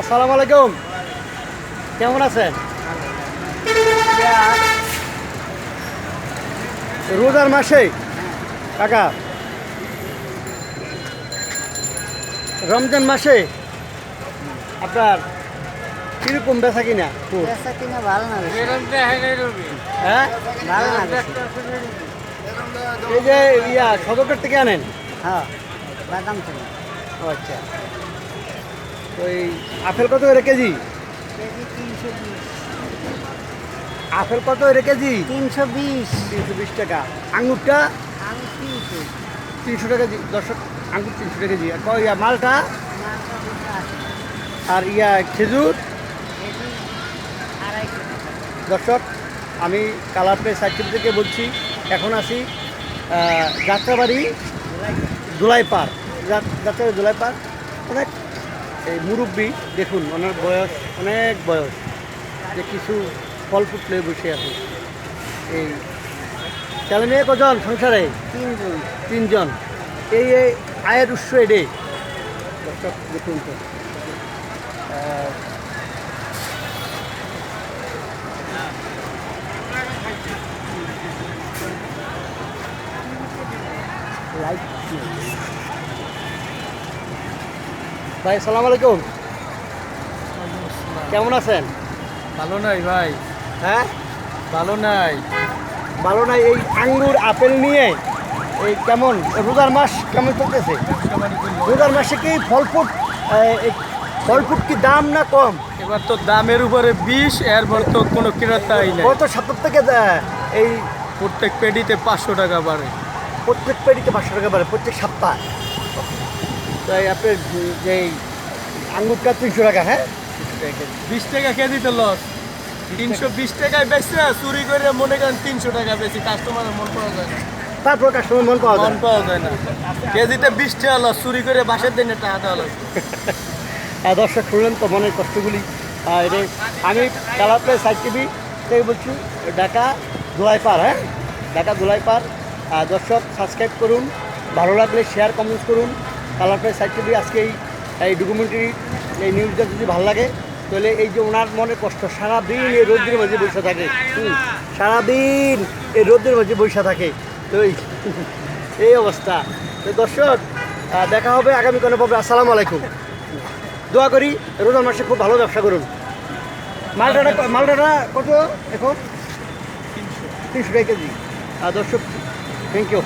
আসসালামু আলাইকুম। কেমন আছেন? রোজার মাসে কাকা রমজান মাসে আপনার কীরকম বেচা কিনা? বেচা কিনা ভালো না হ্যাঁ? ভালো না এই যে ইয়া সদকের থেকে আনেন? হ্যাঁ বাদাম থেকে ও আচ্ছা। এই আপেল কত করে কেজি? আপেল কত করে কেজি? তিনশো বিশ। তিনশো বিশ টাকা। আঙুরটা তিনশো টাকা দর্শক আঙুর তিনশো টাকা কেজি। আর ইয়া মালটা? আর ইয়া খেজুর? দর্শক আমি কালার প্লেস সাইকেল থেকে বলছি। এখন আছি আহ, যাত্রাবাড়ি দোলাই পার যাত্রাবাড়ি দোলাই পার্ক অনেক এই মুরব্বী দেখুন ওনার বয়স অনেক বয়স। যে কিছু ফল ফুটলে বসে আছে। এই ছেলে মেয়ে কজন সংসারে? তিনজন। তিনজন। এই এই আয়ের উৎস এডে দর্শক দেখুন তো। লাইট ভাই সালাম আলাইকুম। কেমন আছেন? ভালো নাই ভাই। হ্যাঁ? ভালো নাই। ভালো নাই এই আঙ্গুর আপেল নিয়ে। এই কেমন রোজার মাস কেমন চলতেছে? রোজার মাসে কি ফল ফুট ফল ফুট কি দাম না কম? এবার তো দামের উপরে বিষ এরপর তো কোনো ক্রেতাই নাই। গত সপ্তাহ থেকে এই প্রত্যেক পেডিতে পাঁচশো টাকা বাড়ে। প্রত্যেক পেটিতে পাঁচশো টাকা বাড়ে প্রত্যেক সপ্তাহ। তাই আপনার যে আঙ্গুরটা তিনশো টাকা হ্যাঁ? তিনশো টাকা কেজি। বিশ টাকা কেজিতে লস তিনশো বিশ টাকায় বেচছে চুরি করে মনে করেন তিনশো টাকা বেশি কাস্টমারের মন পাওয়া যায় না। তারপর কাস্টমার মন পাওয়া যায় মন পাওয়া যায় না। কেজিতে বিশ টাকা লস চুরি করে বাসের দিনে টাকা দেওয়া লাগবে আর দর্শক শুনলেন তো মনের কষ্টগুলি। এটা আমি কালার প্লে সাইড টিভি থেকে বলছি ঢাকা দোলাই পার হ্যাঁ? ঢাকা দোলাই পার আর দর্শক সাবস্ক্রাইব করুন। ভালো লাগলে শেয়ার কমেন্ট করুন। কালার প্লে সাইড টিভি আজকে এই এই ডকুমেন্টারি এই নিউজটা যদি ভালো লাগে, তাহলে এই যে ওনার মনে কষ্ট, সারাদিন এই রোদ্রের মাঝে বসে থাকে। সারাদিন এই রোদ্রের মাঝে বসে থাকে। তো এই এই অবস্থা। তো দর্শক দেখা হবে আগামী কোনো পাবে আসসালামু আলাইকুম। দোয়া করি রোজার মাসে খুব ভালো ব্যবসা করুন। মালটাটা মালটাটা কত এখন? তিনশো। টাকা কেজি। আর দর্শক থ্যাংক ইউ